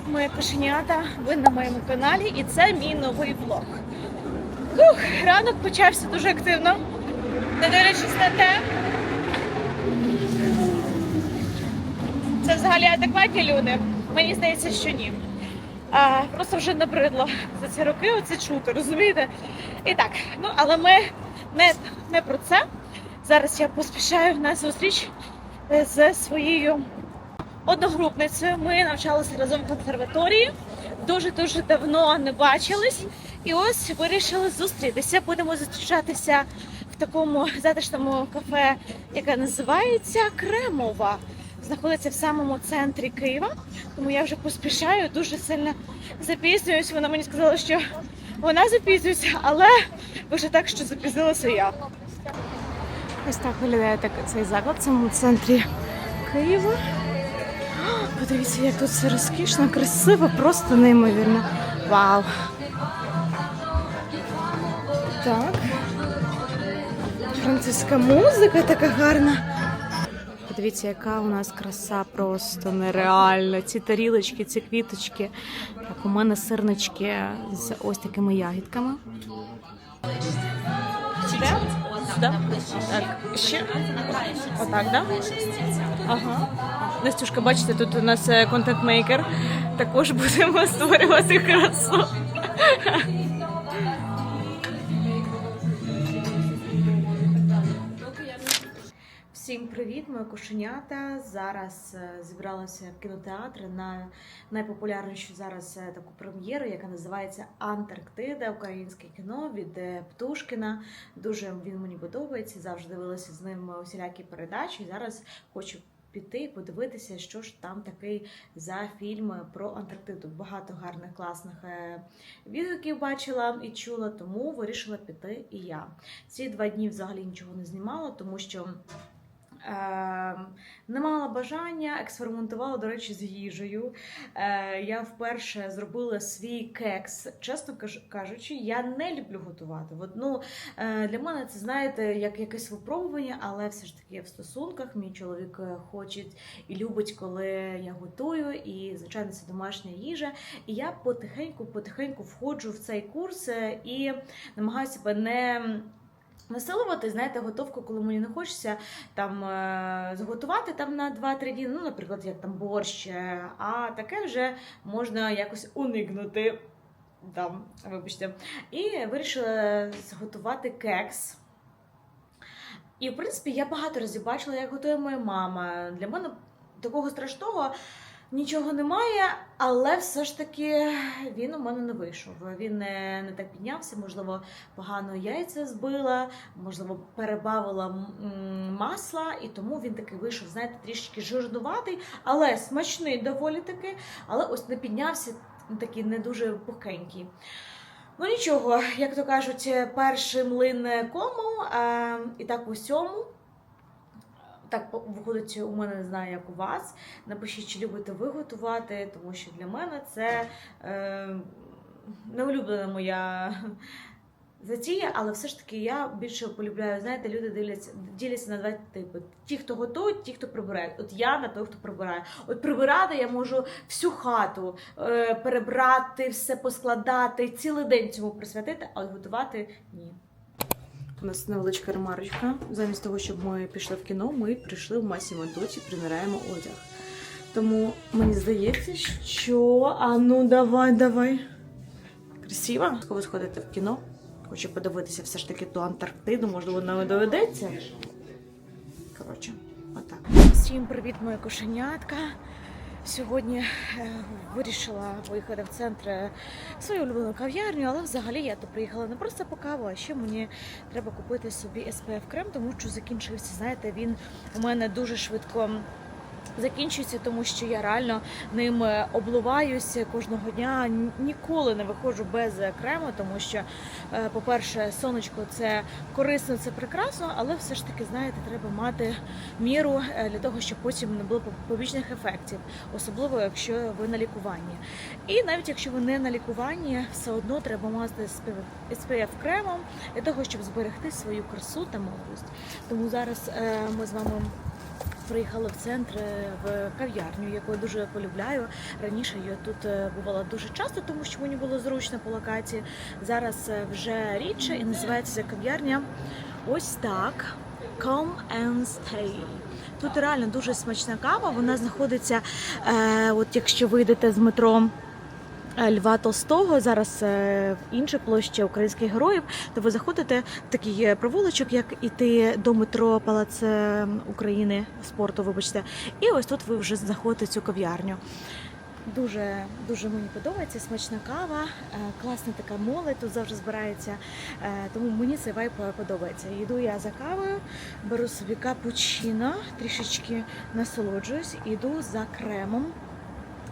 привіт, мої кошенята! Ви на моєму каналі і це мій новий влог. Ух, ранок почався дуже активно, не дивлячись на те. Це взагалі адекватні люди. Мені здається, що ні. А, просто вже набридло за ці роки оце чути, розумієте? І так, ну але ми не, не про це. Зараз я поспішаю на зустріч е, з своєю одногрупницею. Ми навчалися разом в консерваторії. Дуже дуже давно не бачились. І ось вирішили зустрітися. Будемо зустрічатися в такому затишному кафе, яке називається Кремова. Знаходиться в самому центрі Києва. Тому я вже поспішаю, дуже сильно запізнююсь. Вона мені сказала, що вона запізнюється, але вже так, що запізнилася я. Ось так виглядає так цей заклад в самому центрі Києва. Подивіться, як тут все розкішно, красиво, просто неймовірно. Вау! Так. Французька музика така гарна. Подивіться, яка у нас краса просто нереальна. Ці тарілочки, ці квіточки. Так, у мене сирнички з ось такими ягідками. Сюди? Сюди? Так, ще. Отак, да? Ага. Настюшка, бачите, тут у нас е, контент-мейкер. Також будемо створювати красу. Всім привіт, мої кошенята. Зараз е, зібралася в кінотеатр на найпопулярнішу зараз е, таку прем'єру, яка називається Антарктида, українське кіно від Птушкіна. Дуже він мені подобається. Завжди дивилася з ним усілякі передачі. Зараз хочу піти і подивитися, що ж там такий за фільм про Антарктиду. Багато гарних класних е, відгуків бачила і чула, тому вирішила піти і я. Ці два дні взагалі нічого не знімала, тому що. Е, не мала бажання, експериментувала, до речі, з їжею. Е, я вперше зробила свій кекс. Чесно кажучи, я не люблю готувати. Ну, е, для мене це, знаєте, як якесь випробування, але все ж таки я в стосунках. Мій чоловік е, хоче і любить, коли я готую, і, звичайно, це домашня їжа. І я потихеньку-потихеньку входжу в цей курс і намагаюся не. Насилувати, знаєте, готовку, коли мені не хочеться там е, зготувати там на 2-3 дні, ну, наприклад, як там борщ, е, а таке вже можна якось уникнути. Там, вибачте. І вирішила зготувати кекс. І, в принципі, я багато разів бачила, як готує моя мама. Для мене такого страшного нічого немає, але все ж таки він у мене не вийшов. Він не, не так піднявся, можливо, погано яйця збила, можливо, перебавила масла, і тому він такий вийшов, знаєте, трішки жирнуватий, але смачний доволі таки. Але ось не піднявся такий не дуже пухенький. Ну нічого, як то кажуть, перший млин кому, а, і так у сьому. Так виходить, у мене не знаю, як у вас. Напишіть, чи любите ви готувати, тому що для мене це е, неулюблена моя затія, але все ж таки я більше полюбляю, знаєте, люди діляться, діляться на два типи: ті, хто готують, ті, хто прибирає. От я на той, хто прибирає. От прибирати я можу всю хату е, перебрати, все поскладати, цілий день цьому присвятити, а от готувати ні. У нас невеличка ремарочка. Замість того, щоб ми пішли в кіно, ми прийшли в масі Мандоці, приміряємо одяг. Тому мені здається, що. А ну давай, давай. Красиво. Коли сходити в кіно, хочу подивитися все ж таки ту Антарктиду, можливо, нам доведеться. Коротше, отак. Всім привіт, моя кошенятка. Сьогодні е, вирішила поїхати в центр е, в свою улюблену кав'ярню, але взагалі я то приїхала не просто по каву, а ще мені треба купити собі SPF крем, тому що закінчився. Знаєте, він у мене дуже швидко. Закінчується, тому що я реально ним е, обливаюся кожного дня. Ніколи не виходжу без крему, тому що, е, по-перше, сонечко це корисно, це прекрасно, але все ж таки, знаєте, треба мати міру е, для того, щоб потім не було побічних ефектів, особливо якщо ви на лікуванні. І навіть якщо ви не на лікуванні, все одно треба мати SPF кремом для того, щоб зберегти свою красу та молодість. Тому зараз ми з вами Приїхала в центр е, в кав'ярню, яку я дуже полюбляю. Раніше я тут е, бувала дуже часто, тому що мені було зручно по локації. Зараз е, вже рідше і називається кав'ярня ось так. Come and stay. Тут реально дуже смачна кава. Вона знаходиться, е, от якщо вийдете з метро. Е, Льва Толстого зараз е, в іншій площі українських героїв, то ви заходите в такий е, провулочок, як іти до метро Палац України спорту, вибачте, і ось тут ви вже знаходите цю кав'ярню. Дуже дуже мені подобається смачна кава, класна така молодь тут завжди збирається. Тому мені цей вайб е, подобається. Йду я за кавою, беру собі капучино, трішечки насолоджуюсь, іду за кремом.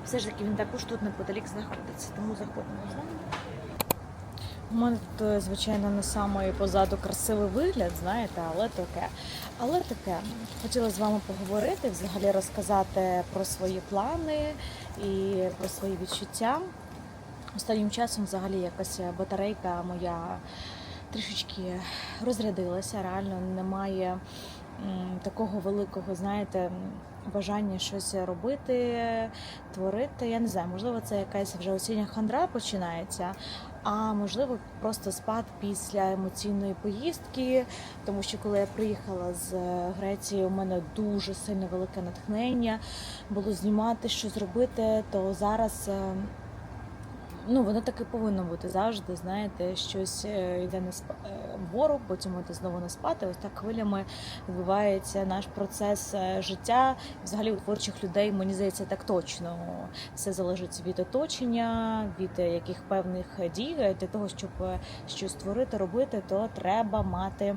Все ж таки він також тут неподалік знаходиться, тому заходимо з вами. У мене тут, е, звичайно, не самий позаду красивий вигляд, знаєте, але таке. Але таке. Хотіла з вами поговорити, взагалі розказати про свої плани і про свої відчуття. Останнім часом взагалі якась батарейка моя трішечки розрядилася. Реально немає такого великого, знаєте, бажання щось робити, творити. Я не знаю, можливо, це якась вже осіння хандра починається. А можливо, просто спад після емоційної поїздки, тому що коли я приїхала з е, Греції, у мене дуже сильне велике натхнення було знімати, що зробити, то зараз. Ну, воно так і повинно бути завжди. Знаєте, щось е, йде на сп... е, вгору, потім йде знову на спати. Ось так хвилями відбувається наш процес е, життя. Взагалі у творчих людей мені здається так точно. Все залежить від оточення, від яких певних дій для того, щоб щось створити, робити, то треба мати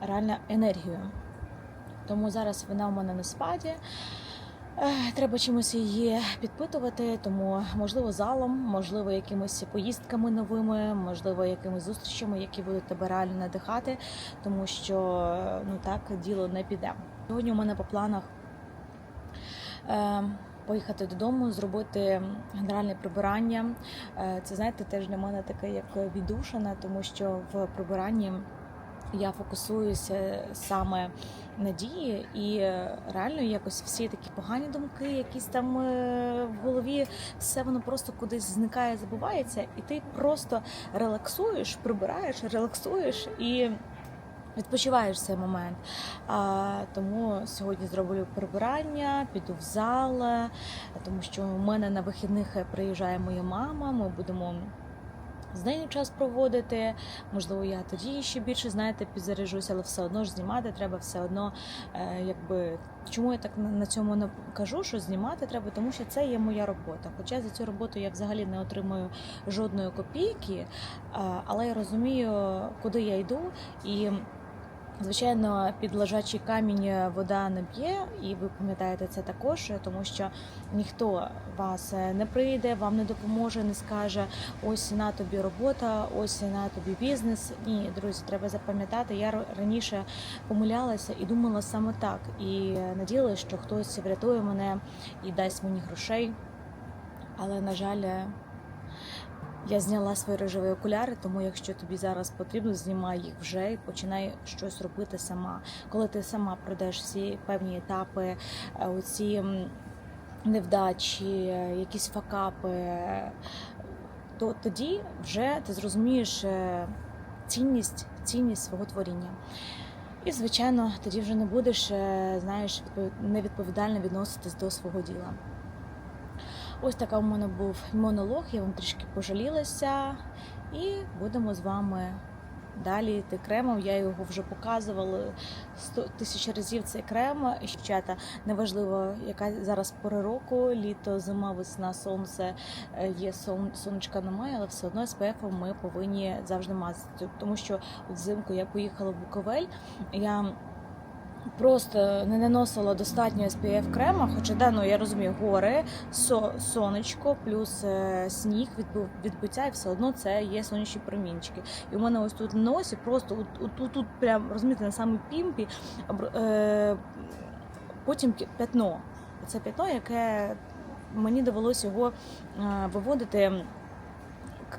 реально енергію. Тому зараз вона у мене на спаді. Треба чимось її підпитувати, тому можливо залом, можливо, якимись поїздками новими, можливо, якимись зустрічами, які будуть тебе реально надихати, тому що ну так діло не піде. Сьогодні у мене по планах е, поїхати додому, зробити генеральне прибирання. Е, це знаєте, теж для мене таке як віддушина, тому що в прибиранні я фокусуюся саме на дії, і е, реально якось всі такі погані думки, якісь там е, в голові, все воно просто кудись зникає, забувається, і ти просто релаксуєш, прибираєш, релаксуєш і. Відпочиваєш цей момент. А, тому сьогодні зроблю прибирання, піду в зал, е, тому що у мене на вихідних приїжджає моя мама. Ми будемо з нею час проводити. Можливо, я тоді ще більше знаєте, підзаряджуся, але все одно ж знімати треба все одно. Е, якби чому я так на- на цьому не кажу, що знімати треба, тому що це є моя робота. Хоча за цю роботу я взагалі не отримую жодної копійки, е, але я розумію, куди я йду і. Звичайно, під лежачий камінь вода не б'є, і ви пам'ятаєте це також, тому що ніхто вас не прийде, вам не допоможе, не скаже ось на тобі робота, ось на тобі бізнес. Ні, друзі, треба запам'ятати. Я раніше помилялася і думала саме так. І надіялася, що хтось врятує мене і дасть мені грошей. Але на жаль, я зняла свої рожеві окуляри, тому якщо тобі зараз потрібно, знімай їх вже і починай щось робити сама. Коли ти сама пройдеш всі певні етапи, е, оці невдачі, е, якісь факапи, е, то тоді вже ти зрозумієш цінність, цінність свого творіння. І, звичайно, тоді вже не будеш, знаєш, відпов- невідповідально відноситись до свого діла. Ось така у мене був монолог, я вам трішки пожалілася, і будемо з вами далі йти кремом. Я його вже показувала сто тисяч разів цей крем. І, Дівчата, неважливо, яка зараз пора року, літо, зима, весна, сонце е, є сон, сонечка немає, але все одно SPF ми повинні завжди мазати. Тому що взимку я поїхала в Буковель. Я Просто не наносила достатньо SPF крема, хоча да, ну я розумію, гори, со, сонечко, плюс е, сніг, відбиття, і все одно це є сонячні промінчики. І у мене ось тут на носі, просто от, тут, тут прям розумієте, на самій пімпі, е, потім п'ятно. Це п'ятно, яке мені довелося його е, виводити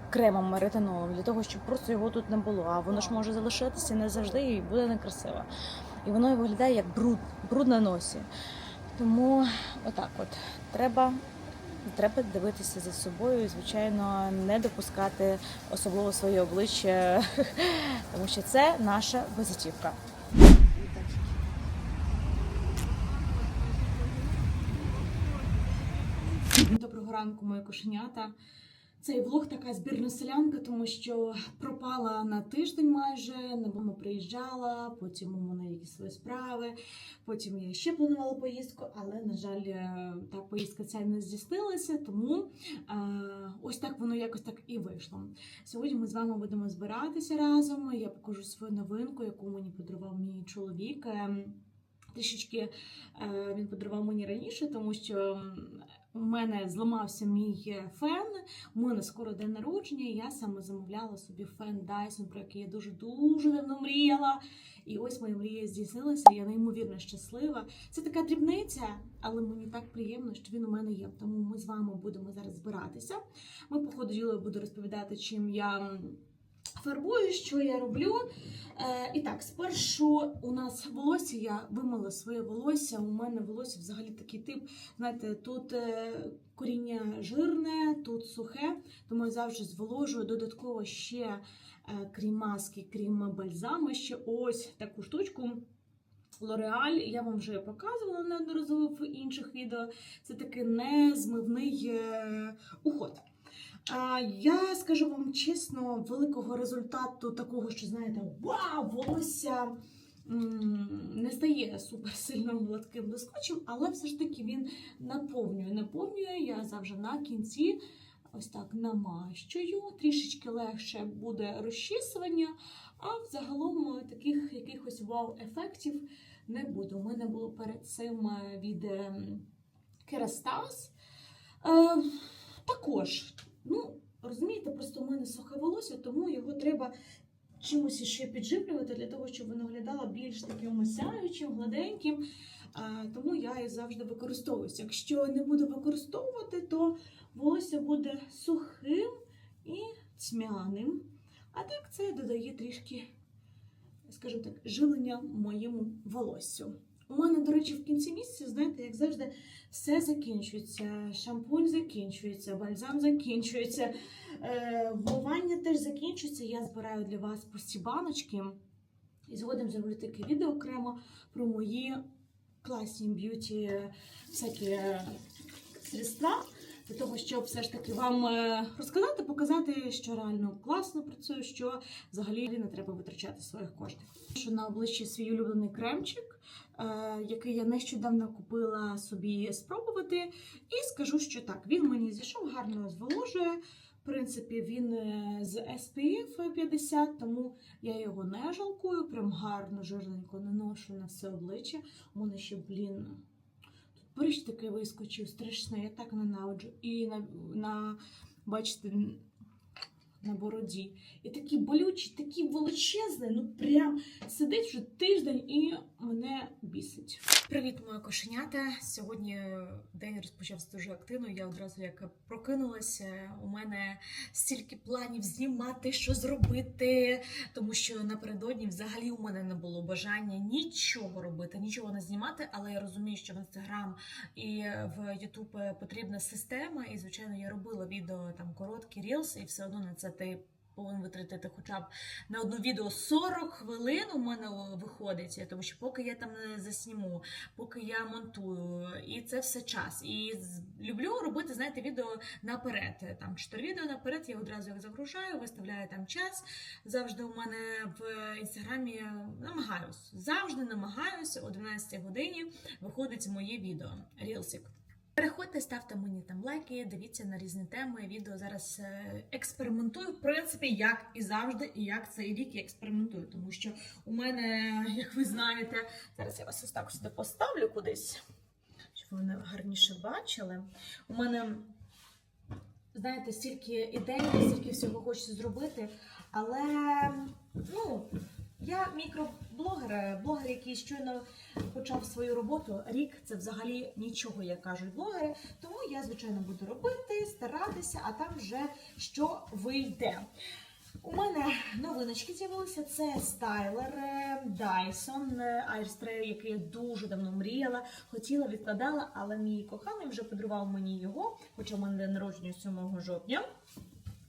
кремом ретинолом для того, щоб просто його тут не було. А воно ж може залишитися не завжди і буде некрасиво. І воно виглядає як бруд, бруд на носі. Тому отак от треба. Треба дивитися за собою і, звичайно, не допускати особливо своє обличчя, тому що це наша визитівка. Доброго ранку, мої кошенята. Цей влог така збірна селянка, тому що пропала на тиждень майже, на приїжджала, потім у мене якісь свої справи. Потім я ще планувала поїздку, але, на жаль, е, та поїздка ця не здійснилася, тому е, ось так воно якось так і вийшло. Сьогодні ми з вами будемо збиратися разом. Я покажу свою новинку, яку мені подарував мій чоловік. Е, Трішечки е, він подарував мені раніше, тому що у мене зламався мій е, фен. У мене скоро день народження, і я саме замовляла собі фен Dyson, про який я дуже дуже давно мріяла. І ось моя мрія здійснилася. Я неймовірно щаслива. Це така дрібниця, але мені так приємно, що він у мене є. Тому ми з вами будемо зараз збиратися. Ми, по ходу діла, буду розповідати, чим я. Фарбую, що я роблю. Е, і так, спершу у нас волосся, я вимила своє волосся. У мене волосся взагалі такий тип. Знаєте, тут е, коріння жирне, тут сухе, тому я завжди зволожую. Додатково ще, е, крім маски, крім бальзаму, ще ось таку штучку. L'Oreal, я вам вже показувала неодноразово в інших відео. Це такий незмивний уход. Я скажу вам чесно, великого результату такого, що знаєте, вау, волосся не стає супер сильно гладким блискучим, але все ж таки він наповнює. Наповнює я завжди на кінці. Ось так намащую, трішечки легше буде розчісування, а взагалом е, таких якихось вау-ефектів не буде. У мене було перед цим е, від Керастас. Е, також, ну, розумієте, просто у мене сухе волосся, тому його треба чимось ще підживлювати для того, щоб воно виглядало більш таким осяючим, гладеньким. Е, тому я і завжди використовуюся. Якщо не буду використовувати, то волосся буде сухим і цмяним. А так це додає трішки, скажімо так, жилення моєму волоссю. У мене, до речі, в кінці місяця, знаєте, як завжди, все закінчується. Шампунь закінчується, бальзам закінчується, е, вмивання теж закінчується. Я збираю для вас пусті баночки. І згодом зроблю таке відео окремо про мої класні б'юті всякі е, средства. Для того, щоб все ж таки вам е, розказати, показати, що реально класно працює, що взагалі не треба витрачати своїх коштів. Що на обличчі свій улюблений кремчик, е, який я нещодавно купила собі спробувати. І скажу, що так, він мені зійшов, гарно зволожує. В принципі, він е, з SPF 50, тому я його не жалкую. Прям гарно, жирненько наношу на все обличчя. У ще, блін, прищ такий вискочив, страшний, я так ненавиджу. І на, на бачите, на бороді. І такий болючий, такий величезний, ну прям сидить вже тиждень і мене бісить. Привіт, моє кошенята. Сьогодні день розпочався дуже активно. Я одразу як прокинулася. У мене стільки планів знімати, що зробити, тому що напередодні взагалі у мене не було бажання нічого робити, нічого не знімати. Але я розумію, що в інстаграм і в Ютуб потрібна система. І звичайно, я робила відео там короткі рілс, і все одно на це ти. Повинен витратити хоча б на одне відео 40 хвилин у мене виходить, тому що поки я там не засніму, поки я монтую, і це все час. І люблю робити, знаєте, відео наперед. Там 4 відео наперед, я одразу їх загружаю, виставляю там час. Завжди у мене в інстаграмі намагаюсь, завжди намагаюся о 12 годині виходить моє відео Рілсик. Переходьте, ставте мені там лайки, дивіться на різні теми. Відео зараз е, експериментую, в принципі, як і завжди, і як цей рік я експериментую. Тому що у мене, як ви знаєте, зараз я вас ось так сюди поставлю кудись, щоб ви мене гарніше бачили. У мене, знаєте, стільки ідей, стільки всього хочеться зробити, але ну. Я мікроблогер, блогер, який щойно почав свою роботу. Рік це взагалі нічого, як кажуть блогери. Тому я, звичайно, буду робити, старатися, а там вже що вийде. У мене новиночки з'явилися. Це стайлер е, Dyson е, Airstray, який я дуже давно мріяла, хотіла, відкладала, але мій коханий вже подарував мені його, хоча в мене день народження 7 жовтня.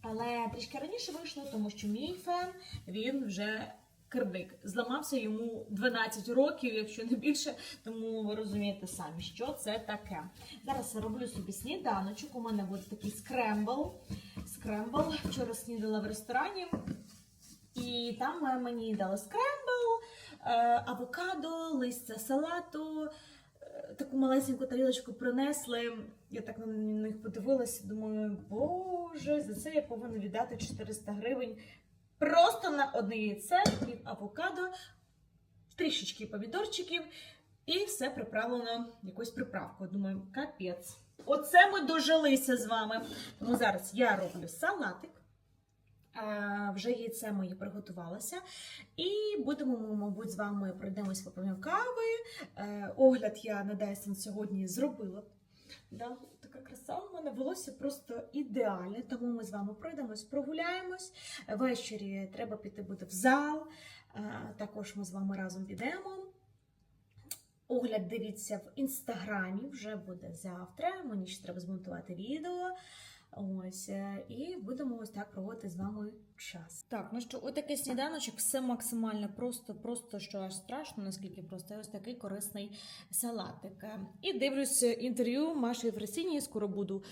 Але трішки раніше вийшло, тому що мій фен він вже кирдик. Зламався йому 12 років, якщо не більше. Тому ви розумієте самі, що це таке. Зараз я роблю собі сніданочок. У мене буде такий скрембл. Скрембл. Вчора снідала в ресторані. І там мені дали скрембл, е, авокадо, листя салату. е, Таку малесеньку тарілочку принесли. Я так на них подивилася, думаю, боже, за це я повинна віддати 400 гривень просто на одне яйце від авокадо, трішечки помідорчиків, і все приправлено якоюсь приправкою. Думаю, капець. Оце ми дожилися з вами. Тому зараз я роблю салатик. Е, Вже яйце моє приготувалося. І будемо, ми, мабуть, з вами пройдемось по кави. Е, Огляд я на сьогодні зробила. Да, така краса у мене волосся просто ідеальне, тому ми з вами пройдемось, прогуляємось. Ввечері треба піти буде в зал. Також ми з вами разом підемо. Огляд дивіться в інстаграмі, вже буде завтра. Мені ще треба змонтувати відео. Ось, е, і будемо ось так проводити з вами час. Так, ну що, отакий сніданочок, все максимально просто, просто що аж страшно, наскільки просто. Ось такий корисний салатик. Е, І дивлюсь інтерв'ю Маші Єфросинії, скоро буду.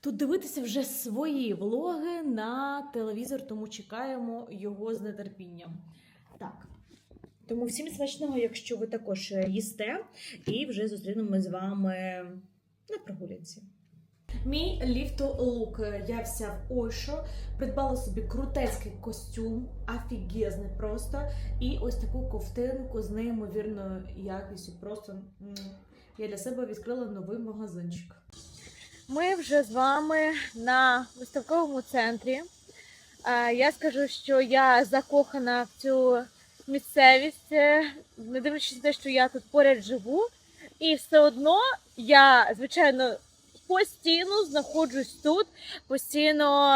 Тут дивитися вже свої влоги на телевізор, тому чекаємо його з нетерпінням. Так. Тому всім смачного, якщо ви також е, їсте, і вже зустрінемось з вами на прогулянці. Мій ліфто-лук. Я вся в Ойшо, придбала собі крутецький костюм, офігезний просто. І ось таку ковтинку з неймовірною якістю. Просто я для себе відкрила новий магазинчик. Ми вже з вами на виставковому центрі. Я скажу, що я закохана в цю місцевість, е, не дивлячись на те, що я тут поряд живу. І все одно я, звичайно, постійно знаходжусь тут, постійно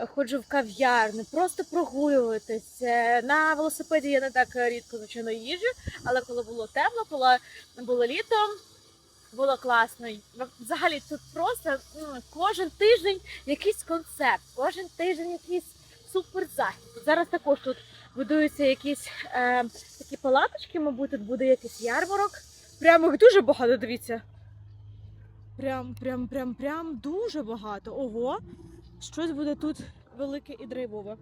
е, ходжу в кав'ярни, просто прогулюватись. Е, На велосипеді я не так рідко, звичайно, їжджу, але коли було тепло, коли було літо, було класно. Взагалі тут просто кожен тиждень якийсь концерт, кожен тиждень якийсь суперзахід. Зараз також тут будуються якісь е, такі палаточки, мабуть, тут буде якийсь ярмарок. Прямо їх дуже багато, дивіться. Прям, прям, прям, прям дуже багато. Ого, щось буде тут велике і драйвове.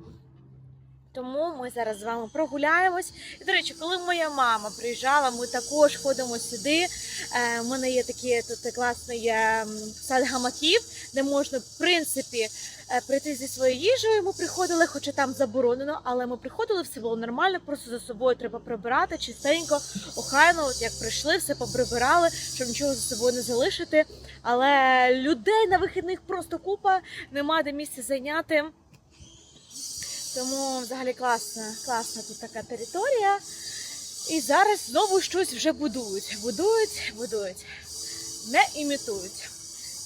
Тому ми зараз з вами прогуляємось. І, до речі, коли моя мама приїжджала, ми також ходимо сюди. Е, У мене є такий тут класний е, сад гамаків, де можна, в принципі, е, прийти зі своєю їжею. Ми приходили, хоча там заборонено, але ми приходили, все було нормально, просто за собою треба прибирати чистенько, охайно, от як прийшли, все поприбирали, щоб нічого за собою не залишити. Але людей на вихідних просто купа, нема де місця зайняти. Тому взагалі класна, класна тут така територія. І зараз знову щось вже будують. Будують, будують, не імітують.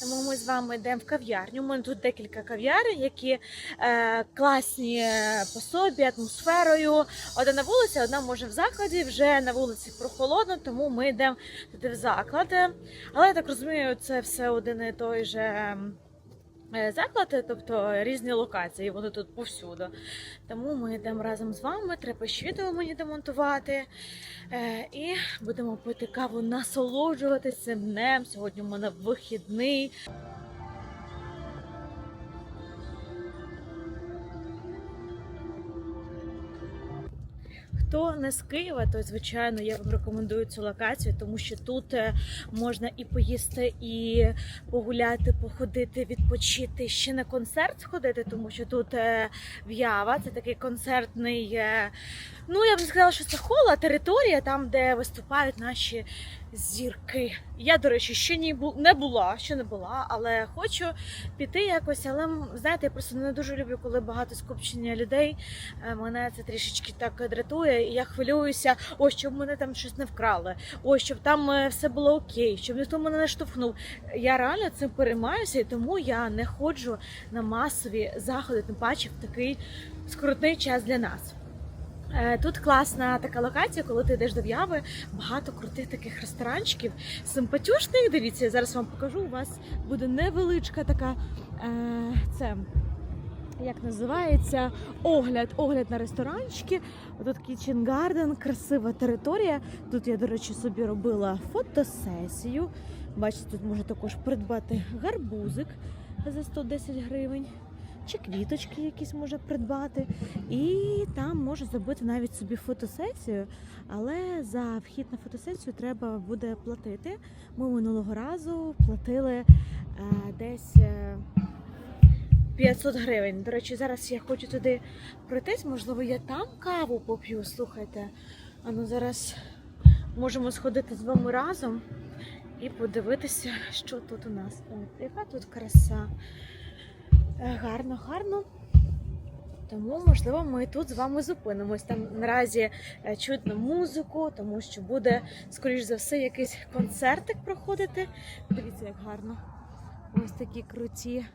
Тому ми з вами йдемо в кав'ярню. У мене тут декілька кав'ярень, які е, класні е, по собі, атмосферою. Одна на вулиці, одна може в закладі. Вже на вулиці прохолодно, тому ми йдемо туди в заклад. Але я так розумію, це все один і той же. Е, Заклади, тобто різні локації, вони тут повсюди. Тому ми йдемо разом з вами. Треба ще відео мені демонтувати. Е, і будемо пити каву, насолоджуватися цим днем. Сьогодні у мене вихідний. Хто не з Києва, то звичайно я вам рекомендую цю локацію, тому що тут е, можна і поїсти, і погуляти, походити, відпочити, ще на концерт сходити, тому що тут е, в'ява, це такий концертний. е, Ну я б не сказала, що це хола територія, там, де виступають наші зірки. Я, до речі, ще не була, ще не була, але хочу піти якось. Але знаєте, я просто не дуже люблю, коли багато скупчення людей. Е, Мене це трішечки так дратує, і я хвилююся, ось щоб мене там щось не вкрали, ось щоб там е, все було окей, щоб ніхто мене не штовхнув. Я реально цим переймаюся, і тому я не ходжу на масові заходи, тим паче в такий скрутний час для нас. Е, Тут класна така локація, коли ти йдеш до В'яви, багато крутих таких ресторанчиків, симпатюшних. Дивіться, я зараз вам покажу. У вас буде невеличка така е, це. Як називається огляд, огляд на ресторанчики. Тут Kitchen Garden, красива територія. Тут я, до речі, собі робила фотосесію. Бачите, тут можна також придбати гарбузик за 110 гривень, чи квіточки якісь може придбати. І там може зробити навіть собі фотосесію, але за вхід на фотосесію треба буде платити. Ми минулого разу платили е, десь. е, 500 гривень. До речі, зараз я хочу туди пройтись. Можливо, я там каву поп'ю. Слухайте. А ну зараз можемо сходити з вами разом і подивитися, що тут у нас. Яка тут краса. Е, Гарно, гарно. Тому, можливо, ми тут з вами зупинимось. Там наразі е, чутно музику, тому що буде, скоріш за все, якийсь концертик проходити. Дивіться, як гарно. Ось такі круті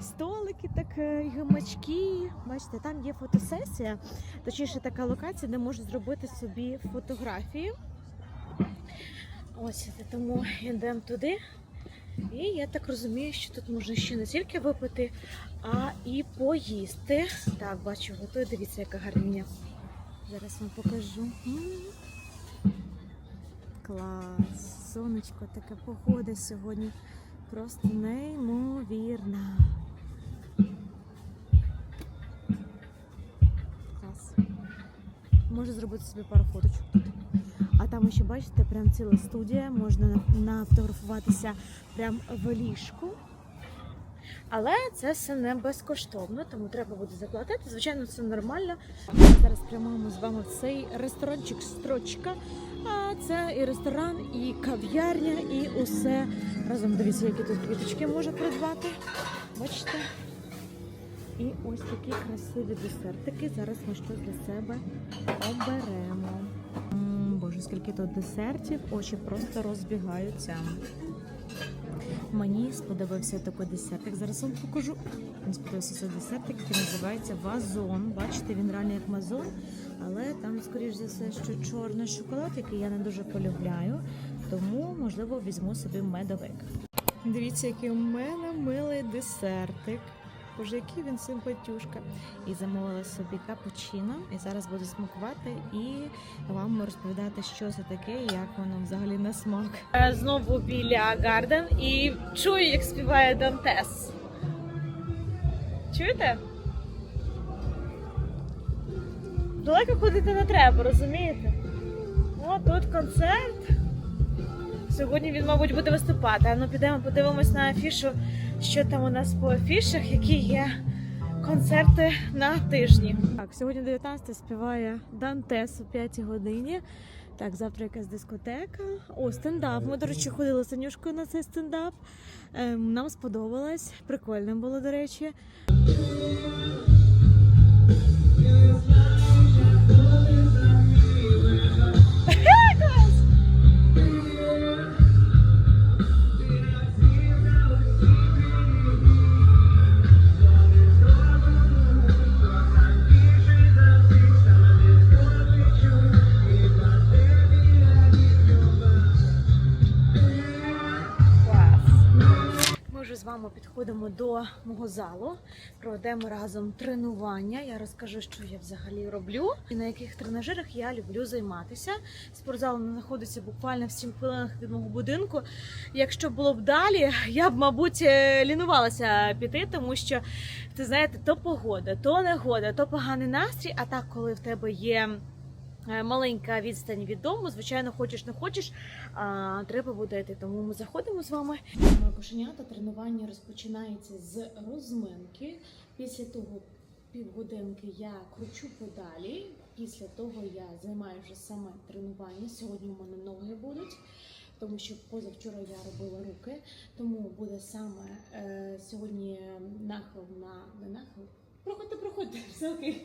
столики, так е, гамачки. Бачите, там є фотосесія, точніше така локація, де можна зробити собі фотографії. Ось тому йдемо туди. І я так розумію, що тут можна ще не тільки випити, а і поїсти. Так, бачу, готує. Дивіться, яка гарніня. Зараз вам покажу. Клас, сонечко, така погода сьогодні. Просто неймовірна. Клас. Можу зробити собі пару фоточок тут. Там ще бачите, прям ціла студія, можна на- нафотографуватися прям в ліжку. Але це все не безкоштовно, тому треба буде заплатити. Звичайно, це нормально. Ми Зараз прямуємо з вами в цей ресторанчик строчка. А це і ресторан, і кав'ярня, і усе разом. Дивіться, які тут квіточки можна придбати. Бачите? І ось такі красиві десертики. Зараз ми щось для себе оберемо. М, Боже, скільки тут десертів, очі просто розбігаються. Мені сподобався такий десертик. Зараз вам покажу. Мені сподобався цей десертик, який називається вазон. Бачите, він реально як мазон, але там, скоріш за все, що чорний шоколад, який я не дуже полюбляю. Тому, можливо, візьму собі медовик. Дивіться, який у мене милий десертик. Боже, який він симпатюшка. І замовила собі капучино. І зараз буду смакувати і вам розповідати, що це таке, і як воно взагалі на смак. Знову біля Гарден і чую, як співає Дантес. Чуєте? Далеко ходити не треба, розумієте? О, тут концерт. Сьогодні він, мабуть, буде виступати. А ну підемо подивимось на афішу, що там у нас по афішах, які є концерти на тижні. Так, сьогодні 19 співає Дантес о 5 годині. Так, завтра якась дискотека. О, стендап. Ми, до речі, ходили з Анюшкою на цей стендап. Ем, нам сподобалось. Прикольно було, до речі. Залу, проведемо разом тренування. Я розкажу, що я взагалі роблю і на яких тренажерах я люблю займатися. Спортзал знаходиться буквально в 7 хвилинах від мого будинку. Якщо було б далі, я б, мабуть, е, лінувалася піти, тому що ти знаєте, то погода, то негода, то поганий настрій. А так, коли в тебе є. Е, Маленька відстань від дому, звичайно, хочеш не хочеш, а, треба буде йти. Тому ми заходимо з вами. Кошенята тренування розпочинається з розминки. Після того півгодинки я кручу педалі, після того я займаю вже саме тренування. Сьогодні у мене ноги будуть, тому що позавчора я робила руки, тому буде саме е, сьогодні нахил на не нахил. Проходьте, проходьте, все окей.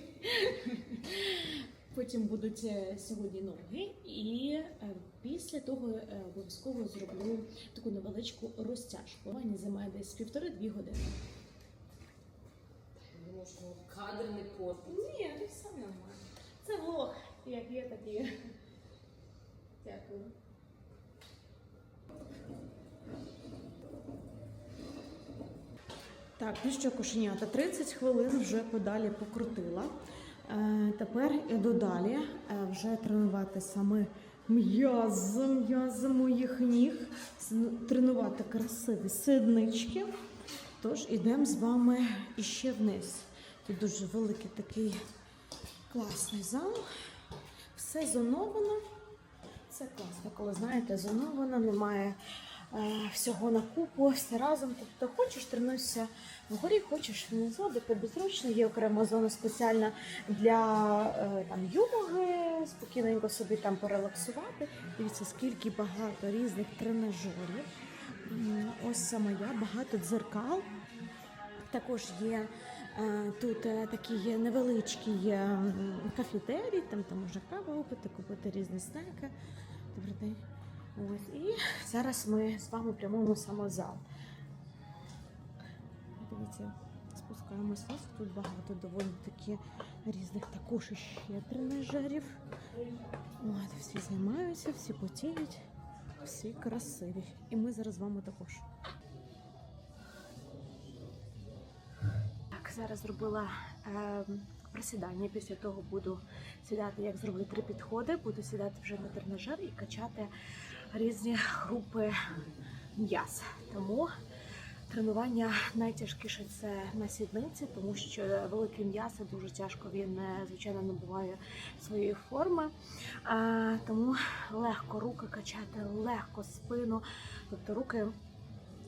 Потім будуть е, сьогодні ноги, і е, після того е, обов'язково зроблю таку невеличку розтяжку. Мені займає десь півтори-дві години. Думаю, що кадр не портить. Ні, це все нормально. Це влог, як є, так є. Дякую. Так, ну що, кошенята, 30 хвилин вже подалі покрутила. Е, тепер іду далі е, вже тренувати саме м'язи, м'язи моїх ніг, тренувати красиві сиднички. Тож ідемо з вами іще вниз. Тут дуже великий такий класний зал. Все зоновано. Це класно, коли знаєте, зоновано, немає всього на купу, все разом. Тобто хочеш тренуйся вгорі, хочеш внизу, де тобі зручно. Є окрема зона спеціальна для е, там йоги, спокійненько собі там порелаксувати. Дивіться, скільки багато різних тренажерів. Ось саме я, багато дзеркал. Також є е, тут е, такий невеличкий е, кафетерій, там, там можна каву випити, купити різні снеки. Добрий день. Ось. І зараз ми з вами прямуємо саме зал. Дивіться, спускаємось вниз. Тут багато доволі таки різних також ще тренажерів. От, всі займаються, всі потіють, всі красиві. І ми зараз з вами також. Так, зараз зробила е, присідання. Після того буду сідати, як зроблю три підходи, буду сідати вже на тренажер і качати різні групи м'яз. Тому тренування найтяжкіше це на сідниці, тому що великі м'яз дуже тяжко він е, звичайно набуває своєї форми. Тому легко руки качати, легко спину. Тобто руки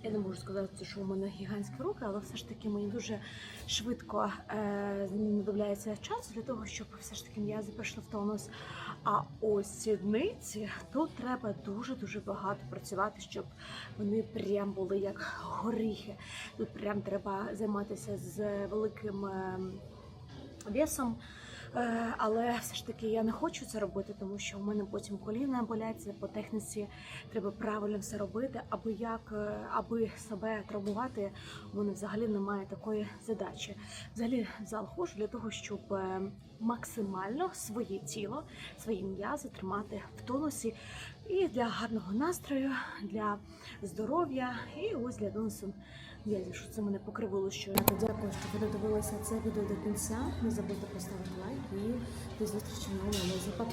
я не можу сказати, що у мене гігантські руки, але все ж таки мені дуже швидко е, знадобляється час для того, щоб все ж таки м'язи прийшли в тонус. А ось сідниці тут треба дуже дуже багато працювати, щоб вони прям були як горіхи. Тут прям треба займатися з великим. е, Весом, але все ж таки я не хочу це робити, тому що у мене потім коліна болять. По техніці треба правильно все робити, аби як е, аби себе травмувати. У мене взагалі немає такої задачі. Взагалі в зал ходжу для того, щоб е, максимально своє тіло, свої м'язи тримати в тонусі і для гарного настрою, для здоров'я, і ось для тонусу м'язів, що це мене покривило щойно. Дякую, що ви додивилися це відео до кінця. Не забудьте поставити лайк і до зустрічі на новому Пока.